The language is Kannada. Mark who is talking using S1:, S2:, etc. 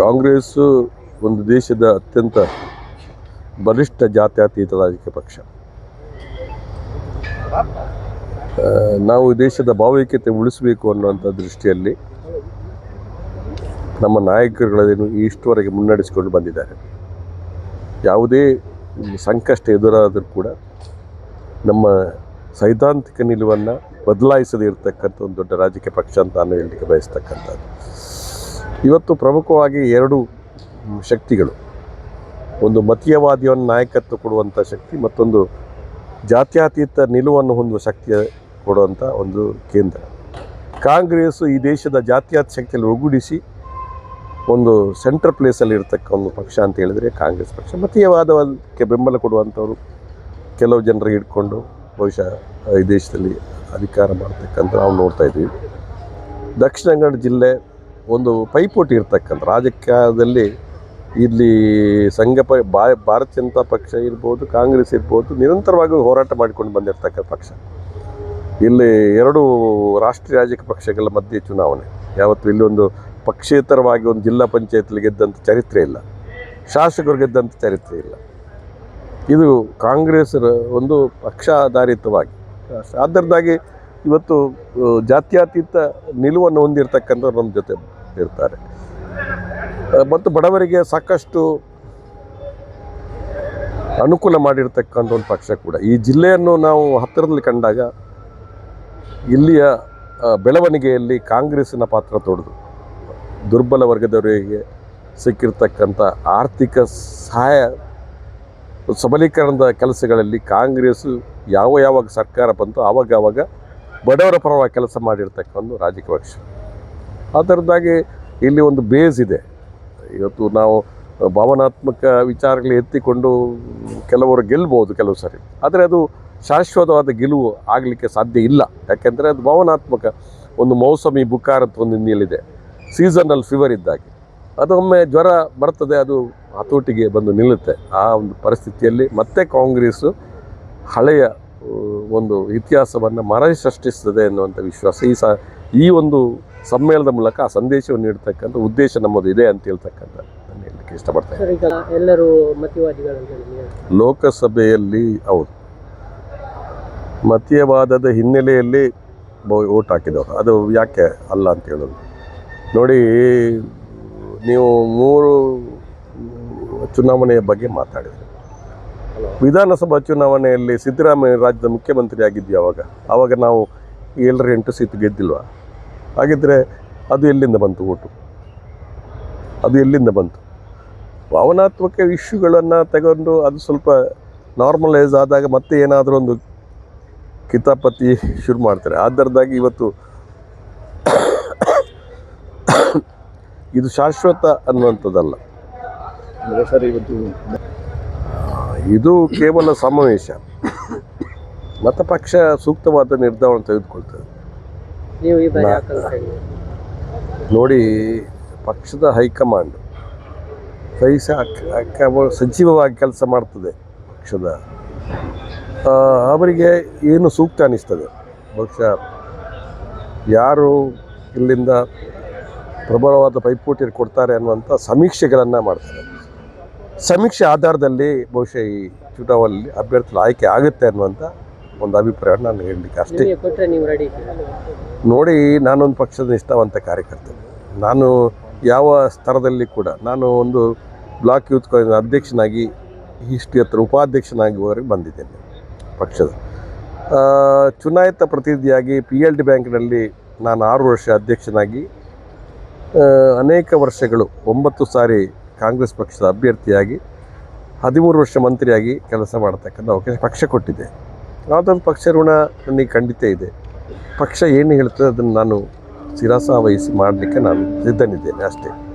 S1: ಕಾಂಗ್ರೆಸ್ಸು ಒಂದು ದೇಶದ ಅತ್ಯಂತ ಬಲಿಷ್ಠ ಜಾತ್ಯತೀತ ರಾಜಕೀಯ ಪಕ್ಷ. ನಾವು ದೇಶದ ಭಾವೈಕ್ಯತೆ ಉಳಿಸಬೇಕು ಅನ್ನುವಂಥ ದೃಷ್ಟಿಯಲ್ಲಿ ನಮ್ಮ ನಾಯಕರುಗಳನ್ನು ಇಷ್ಟುವರೆಗೆ ಮುನ್ನಡೆಸಿಕೊಂಡು ಬಂದಿದ್ದಾರೆ. ಯಾವುದೇ ಸಂಕಷ್ಟ ಎದುರಾದರೂ ಕೂಡ ನಮ್ಮ ಸೈದ್ಧಾಂತಿಕ ನಿಲುವನ್ನು ಬದಲಾಯಿಸದೇ ಇರತಕ್ಕಂಥ ಒಂದು ದೊಡ್ಡ ರಾಜಕೀಯ ಪಕ್ಷ ಅಂತ ನಾನು ಹೇಳಲಿಕ್ಕೆ ಬಯಸ್ತಕ್ಕಂಥದ್ದು. ಇವತ್ತು ಪ್ರಮುಖವಾಗಿ ಎರಡು ಶಕ್ತಿಗಳು. ಒಂದು ಮತೀಯವಾದಿಯನ್ನು ನಾಯಕತ್ವ ಕೊಡುವಂಥ ಶಕ್ತಿ, ಮತ್ತೊಂದು ಜಾತ್ಯಾತೀತ ನಿಲುವನ್ನು ಹೊಂದುವ ಶಕ್ತಿ ಕೊಡುವಂಥ ಒಂದು ಕೇಂದ್ರ. ಕಾಂಗ್ರೆಸ್ ಈ ದೇಶದ ಜಾತ್ಯಾತ ಶಕ್ತಿಯಲ್ಲಿ ಒಗ್ಗೂಡಿಸಿ, ಒಂದು ಸೆಂಟ್ರಲ್ ಪ್ಲೇಸಲ್ಲಿ ಇರತಕ್ಕ ಒಂದು ಪಕ್ಷ ಅಂತ ಹೇಳಿದರೆ ಕಾಂಗ್ರೆಸ್ ಪಕ್ಷ. ಮತೀಯವಾದಕ್ಕೆ ಬೆಂಬಲ ಕೊಡುವಂಥವರು ಕೆಲವು ಜನರಿಗೆ ಹಿಡ್ಕೊಂಡು, ಬಹುಶಃ ಈ ದೇಶದಲ್ಲಿ ಅಧಿಕಾರ ಮಾಡ್ತಕ್ಕಂಥ ನಾವು ನೋಡ್ತಾ ಇದ್ದೀವಿ. ದಕ್ಷಿಣ ಕನ್ನಡ ಜಿಲ್ಲೆ ಒಂದು ಪೈಪೋಟಿ ಇರ್ತಕ್ಕಂಥ ರಾಜಕೀಯದಲ್ಲಿ ಇಲ್ಲಿ ಸಂಘ ಪ ಭಾರತೀಯ ಜನತಾ ಪಕ್ಷ ಇರ್ಬೋದು, ಕಾಂಗ್ರೆಸ್ ಇರ್ಬೋದು, ನಿರಂತರವಾಗಿ ಹೋರಾಟ ಮಾಡಿಕೊಂಡು ಬಂದಿರತಕ್ಕ ಪಕ್ಷ. ಇಲ್ಲಿ ಎರಡು ರಾಷ್ಟ್ರೀಯ ರಾಜಕೀಯ ಪಕ್ಷಗಳ ಮಧ್ಯೆ ಚುನಾವಣೆ. ಯಾವತ್ತು ಇಲ್ಲಿ ಒಂದು ಪಕ್ಷೇತರವಾಗಿ ಒಂದು ಜಿಲ್ಲಾ ಪಂಚಾಯತ್ಲಿ ಗೆದ್ದಂಥ ಚರಿತ್ರೆ ಇಲ್ಲ. ಶಾಸಕರು ಗೆದ್ದಂಥ ಚರಿತ್ರೆ ಇಲ್ಲ. ಇದು ಕಾಂಗ್ರೆಸ್ ಒಂದು ಪಕ್ಷಾಧಾರಿತವಾಗಿ ಅದರದಾಗಿ ಇವತ್ತು, ಜಾತ್ಯತೀತ ನಿಲುವನ್ನು ಹೊಂದಿರತಕ್ಕಂಥ ನಮ್ಮ ಜೊತೆ. ಇರ್ತಾರೆ. ಮತ್ತು ಬಡವರಿಗೆ ಸಾಕಷ್ಟು ಅನುಕೂಲ ಮಾಡಿರ್ತಕ್ಕಂಥ ಒಂದು ಪಕ್ಷ ಕೂಡ. ಈ ಜಿಲ್ಲೆಯನ್ನು ನಾವು ಹತ್ತಿರದಲ್ಲಿ ಕಂಡಾಗ ಇಲ್ಲಿಯ ಬೆಳವಣಿಗೆಯಲ್ಲಿ ಕಾಂಗ್ರೆಸ್ಸಿನ ಪಾತ್ರ ತೊಡೆದು, ದುರ್ಬಲ ವರ್ಗದವರಿಗೆ ಸಿಕ್ಕಿರ್ತಕ್ಕಂಥ ಆರ್ಥಿಕ ಸಹಾಯ, ಸಬಲೀಕರಣದ ಕೆಲಸಗಳಲ್ಲಿ ಕಾಂಗ್ರೆಸ್ ಯಾವ ಯಾವಾಗ ಸರ್ಕಾರ ಬಂತು ಆವಾಗ ಆವಾಗ ಬಡವರ ಪರವಾಗಿ ಕೆಲಸ ಮಾಡಿರ್ತಕ್ಕಂಥ ರಾಜಕೀಯ ಪಕ್ಷ. ಅದರದ್ದಾಗಿ ಇಲ್ಲಿ ಒಂದು ಬೇಸ್ ಇದೆ. ಇವತ್ತು ನಾವು ಭಾವನಾತ್ಮಕ ವಿಚಾರಗಳು ಎತ್ತಿಕೊಂಡು ಕೆಲವರು ಗೆಲ್ಬೋದು ಕೆಲವು ಸಾರಿ. ಆದರೆ ಅದು ಶಾಶ್ವತವಾದ ಗೆಲುವು ಆಗಲಿಕ್ಕೆ ಸಾಧ್ಯ ಇಲ್ಲ. ಯಾಕೆಂದರೆ ಅದು ಭಾವನಾತ್ಮಕ ಒಂದು ಮೌಸಮಿ ಬುಕಾರ ಅಂತ ಒಂದು ಹಿನ್ನೆಲೆಯಿದೆ ಸೀಸನಲ್ ಫಿವರ್ ಇದ್ದಾಗೆ. ಅದೊಮ್ಮೆ ಜ್ವರ ಬರ್ತದೆ ಅದು ಹತೋಟಿಗೆ ಬಂದು ನಿಲ್ಲುತ್ತೆ. ಆ ಒಂದು ಪರಿಸ್ಥಿತಿಯಲ್ಲಿ ಮತ್ತೆ ಕಾಂಗ್ರೆಸ್ಸು ಹಳೆಯ ಆ, ಒಂದು ಇತಿಹಾಸವನ್ನು ಮರಳಿ ಸೃಷ್ಟಿಸ್ತದೆ ಅನ್ನುವಂಥ ವಿಶ್ವಾಸ ಈ ಸ ಈ ಒಂದು ಸಮ್ಮೇಳನದ ಮೂಲಕ ಆ ಸಂದೇಶವನ್ನು ನೀಡ್ತಕ್ಕಂಥ ಉದ್ದೇಶ ನಮ್ಮದು ಇದೆ ಅಂತ ಹೇಳ್ತಕ್ಕಂಥ ನಾನು ಹೇಳಲಿಕ್ಕೆ ಇಷ್ಟಪಡ್ತೇನೆ.
S2: ಎಲ್ಲರೂ
S1: ಲೋಕಸಭೆಯಲ್ಲಿ ಹೌದು. ಮತೀಯವಾದದ ಹಿನ್ನೆಲೆಯಲ್ಲಿ ಓಟ್ ಹಾಕಿದವರು. ಅದು ಯಾಕೆ ಅಲ್ಲ ಅಂತ ಹೇಳೋದು. ನೋಡಿ ನೀವು ಮೂರು ಚುನಾವಣೆಯ ಬಗ್ಗೆ ಮಾತಾಡಿದ್ರಿ. ವಿಧಾನಸಭಾ ಚುನಾವಣೆಯಲ್ಲಿ ಸಿದ್ದರಾಮಯ್ಯ ರಾಜ್ಯದ ಮುಖ್ಯಮಂತ್ರಿ ಆಗಿದ್ವಿ ಅವಾಗ ಆವಾಗ ನಾವು ಏಳರ ಎಂಟು ಸೀಟ್ ಗೆದ್ದಿಲ್ವಾ? ಹಾಗಿದ್ರೆ ಅದು ಎಲ್ಲಿಂದ ಬಂತು ಓಟು? ಅದು ಎಲ್ಲಿಂದ ಬಂತು? ಭಾವನಾತ್ಮಕ ಇಶ್ಯೂಗಳನ್ನು ತಗೊಂಡು ಅದು ಸ್ವಲ್ಪ ನಾರ್ಮಲೈಸ್ ಆದಾಗ ಮತ್ತೆ ಏನಾದರೂ ಒಂದು ಕಿತಾಪತಿ ಶುರು ಮಾಡ್ತಾರೆ. ಅದರದಾಗಿ ಇವತ್ತು ಇದು ಶಾಶ್ವತ ಅನ್ನುವಂಥದ್ದಲ್ಲ.
S3: ಸರ್ ಇವತ್ತು
S1: ಇದು ಕೇವಲ ಸಮಾವೇಶ. ಮತಪಕ್ಷ ಪಕ್ಷ ಸೂಕ್ತವಾದ ನಿರ್ಧಾರವನ್ನು ತೆಗೆದುಕೊಳ್ತದೆ.
S2: ನೀವು ಈ ಬಾರಿ
S1: ನೋಡಿ ಪಕ್ಷದ ಹೈಕಮಾಂಡ್ ಸಹಿಸ ಸಜೀವವಾಗಿ ಕೆಲಸ ಮಾಡ್ತದೆ ಪಕ್ಷದ. ಅವರಿಗೆ ಏನು ಸೂಕ್ತ ಅನ್ನಿಸ್ತದೆ ಬಹುಶಃ ಯಾರು ಇಲ್ಲಿಂದ ಪ್ರಬಲವಾದ ಪೈಪೋಟಿ ಕೊಡ್ತಾರೆ ಅನ್ನುವಂಥ ಸಮೀಕ್ಷೆಗಳನ್ನು ಮಾಡ್ತಾರೆ. ಸಮೀಕ್ಷೆ ಆಧಾರದಲ್ಲಿ ಬಹುಶಃ ಈ ಚುನಾವಣೆಯಲ್ಲಿ ಅಭ್ಯರ್ಥಿಗಳು ಆಯ್ಕೆ ಆಗುತ್ತೆ ಅನ್ನುವಂಥ ಒಂದು ಅಭಿಪ್ರಾಯ ನಾನು ಹೇಳಲಿಕ್ಕೆ ಅಷ್ಟೇ. ನೋಡಿ ನಾನೊಂದು ಪಕ್ಷದ ನಿಷ್ಠಾವಂತ ಕಾರ್ಯಕರ್ತ. ನಾನು ಯಾವ ಸ್ತರದಲ್ಲಿ ಕೂಡ ನಾನು ಒಂದು ಬ್ಲಾಕ್ ಯೂತ್ ಕಾಲೇಜಿನ ಅಧ್ಯಕ್ಷನಾಗಿ ಇಷ್ಟು ಹತ್ರ ಉಪಾಧ್ಯಕ್ಷನಾಗಿವರೆಗೆ ಬಂದಿದ್ದೇನೆ ಪಕ್ಷದ. ಚುನಾಯಿತ ಪ್ರತಿನಿಧಿಯಾಗಿ ಪಿ ಎಲ್ ಡಿ ಬ್ಯಾಂಕ್ನಲ್ಲಿ ನಾನು ಆರು ವರ್ಷ ಅಧ್ಯಕ್ಷನಾಗಿ ಅನೇಕ ವರ್ಷಗಳು ಒಂಬತ್ತು ಸಾರಿ ಕಾಂಗ್ರೆಸ್ ಪಕ್ಷದ ಅಭ್ಯರ್ಥಿಯಾಗಿ ಹದಿಮೂರು ವರ್ಷ ಮಂತ್ರಿಯಾಗಿ ಕೆಲಸ ಮಾಡತಕ್ಕಂಥ ಅವಕಾಶ ಪಕ್ಷ ಕೊಟ್ಟಿದೆ ಯಾವುದೊಂದು ಪಕ್ಷ ಋಣ ನನಗೆ ಖಂಡಿತ ಇದೆ. ಪಕ್ಷ ಏನು ಹೇಳ್ತದೆ ಅದನ್ನು ನಾನು ಶಿರಸ ವಹಿಸಿ ಮಾಡಲಿಕ್ಕೆ ನಾನು ಸಿದ್ಧನಿದ್ದೇನೆ ಅಷ್ಟೇ.